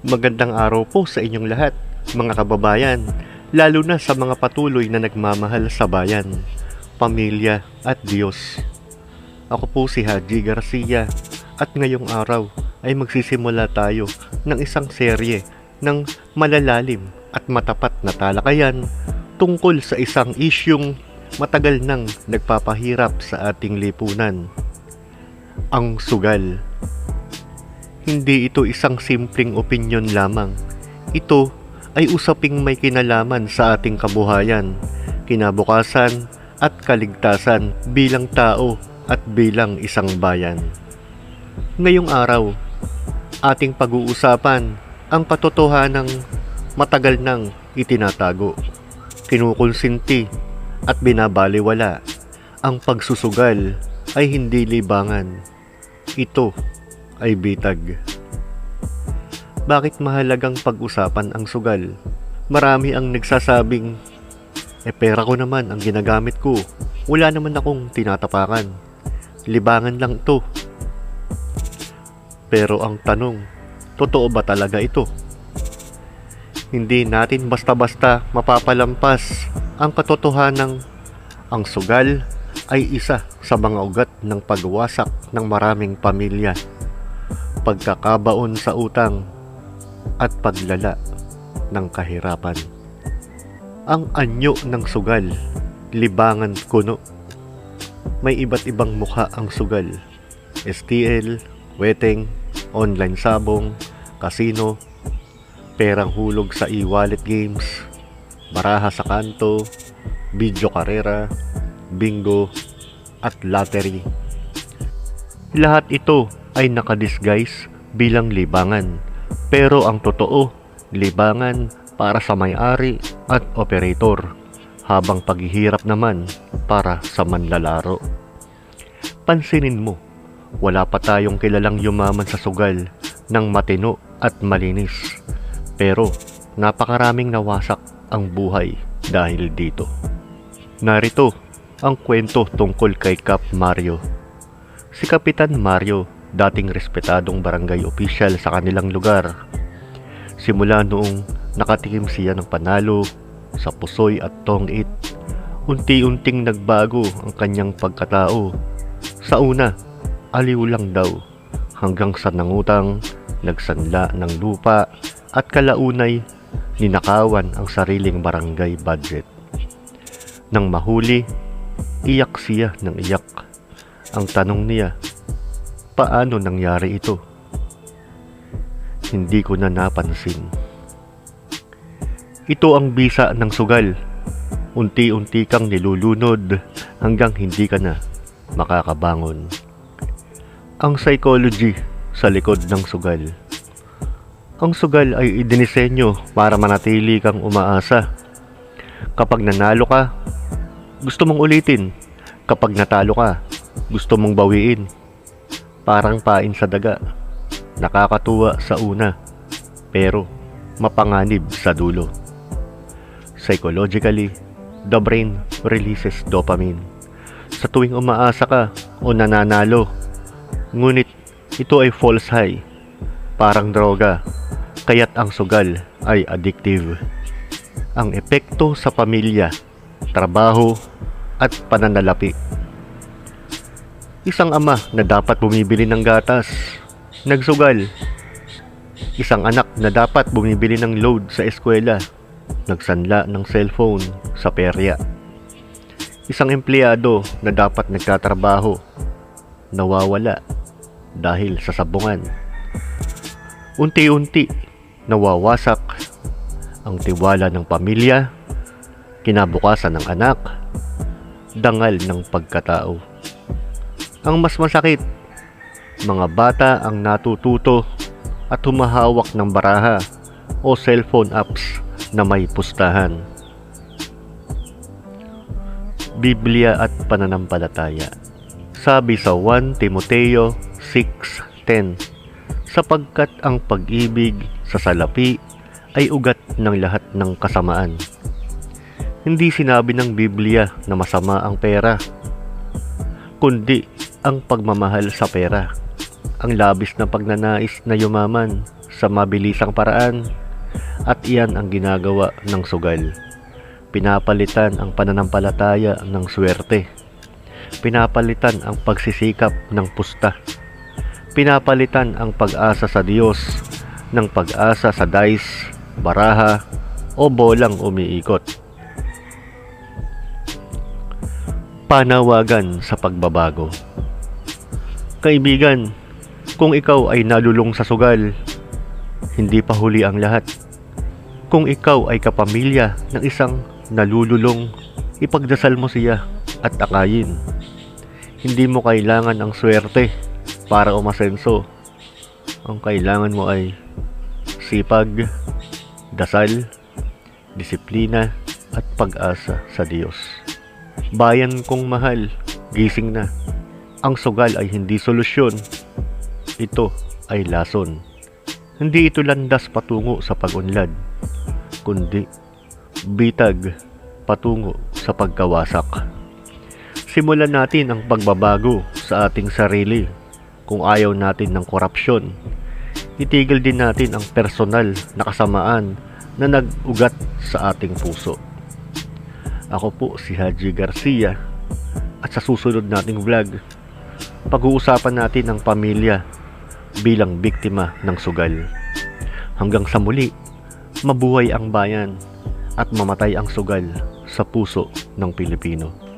Magandang araw po sa inyong lahat, mga kababayan, lalo na sa mga patuloy na nagmamahal sa bayan, pamilya at Diyos. Ako po si Haji Garcia at ngayong araw ay magsisimula tayo ng isang serye ng malalalim at matapat na talakayan tungkol sa isang isyung matagal nang nagpapahirap sa ating lipunan. Ang sugal. Hindi ito isang simpleng opinyon lamang. Ito ay usaping may kinalaman sa ating kabuhayan, kinabukasan at kaligtasan bilang tao at bilang isang bayan. Ngayong araw, ating pag-uusapan ang katotohanang matagal nang itinatago, kinukonsinti at binabaliwala. Ang pagsusugal ay hindi libangan. Ito ay bitag. Bakit mahalagang pag-usapan ang sugal? Marami ang nagsasabing, eh pera ko naman ang ginagamit ko. Wala naman akong tinatapakan. Libangan lang to. Pero ang tanong, totoo ba talaga ito? Hindi natin basta-basta mapapalampas ang katotohanang ang sugal ay isa sa mga ugat ng pagwasak ng maraming pamilya, pagkakabaon sa utang, at paglala ng kahirapan. Ang anyo ng sugal, libangan kuno. May iba't ibang mukha ang sugal. STL, weteng, online sabong, kasino, perang hulog sa e-wallet games, baraha sa kanto, video karera, bingo, at lottery. Lahat ito ay nakadisguise bilang libangan. Pero ang totoo, libangan para sa may-ari at operator, habang paghihirap naman para sa manlalaro. Pansinin mo, wala pa tayong kilalang yumaman sa sugal ng matino at malinis. Pero napakaraming nawasak ang buhay dahil dito. Narito ang kwento tungkol kay Cap Mario. Si Kapitan Mario, dating respetadong barangay official sa kanilang lugar. Simula noong nakatikim siya ng panalo sa pusoy at tongit, unti-unting nagbago ang kanyang pagkatao. Sa una, aliw lang daw hanggang sa nangutang, nagsanla ng lupa at kalaunay ninakawan ang sariling barangay budget. Nang mahuli, iyak siya ng iyak. Ang tanong niya, paano nangyari ito? Hindi ko na napansin. Ito ang bisa ng sugal. Unti-unti kang nilulunod hanggang hindi ka na makakabangon. Ang psychology sa likod ng sugal. Ang sugal ay idinisenyo para manatili kang umaasa. Kapag nanalo ka, gusto mong ulitin. Kapag natalo ka, gusto mong bawiin. Parang pain sa daga. Nakakatuwa sa una, pero mapanganib sa dulo. Psychologically, the brain releases dopamine. Sa tuwing umaasa ka o nananalo, ngunit ito ay false high, parang droga, kaya't ang sugal ay addictive. Ang epekto sa pamilya, trabaho, at pananalapi. Isang ama na dapat bumibili ng gatas, nagsugal. Isang anak na dapat bumibili ng load sa eskwela, nagsanla ng cellphone sa perya. Isang empleyado na dapat nagtatrabaho, nawawala dahil sa sabungan. Unti-unti nawawasak ang tiwala ng pamilya, kinabukasan ng anak, dangal ng pagkatao. Ang mas masakit, mga bata ang natututo at humahawak ng baraha o cellphone apps na may pustahan. Biblia at pananampalataya. Sabi sa 1 Timoteo 6.10 Sapagkat ang pag-ibig sa salapi ay ugat ng lahat ng kasamaan. Hindi sinabi ng Biblia na masama ang pera, kundi ang pagmamahal sa pera, ang labis na pagnanais na yumaman sa mabilisang paraan at iyan ang ginagawa ng sugal. Pinapalitan ang pananampalataya ng swerte. Pinapalitan ang pagsisikap ng pusta. Pinapalitan ang pag-asa sa Diyos ng pag-asa sa dice, baraha o bolang umiikot. Panawagan sa pagbabago. Kaibigan, kung ikaw ay nalulong sa sugal, hindi pa huli ang lahat. Kung ikaw ay kapamilya ng isang nalululong, ipagdasal mo siya at akayin. Hindi mo kailangan ang swerte para umasenso. Ang kailangan mo ay sipag, dasal, disiplina at pag-asa sa Diyos. Bayan kong mahal, gising na. Ang sugal ay hindi solusyon. Ito ay lason. Hindi ito landas patungo sa pag-unlad, kundi bitag patungo sa pagkawasak. Simulan natin ang pagbabago sa ating sarili. Kung ayaw natin ng korupsyon, itigil din natin ang personal na kasamaan na nag-ugat sa ating puso. Ako po si Haji Garcia at sa susunod nating vlog, pag-uusapan natin ang pamilya bilang biktima ng sugal. Hanggang sa muli, mabuhay ang bayan at mamatay ang sugal sa puso ng Pilipino.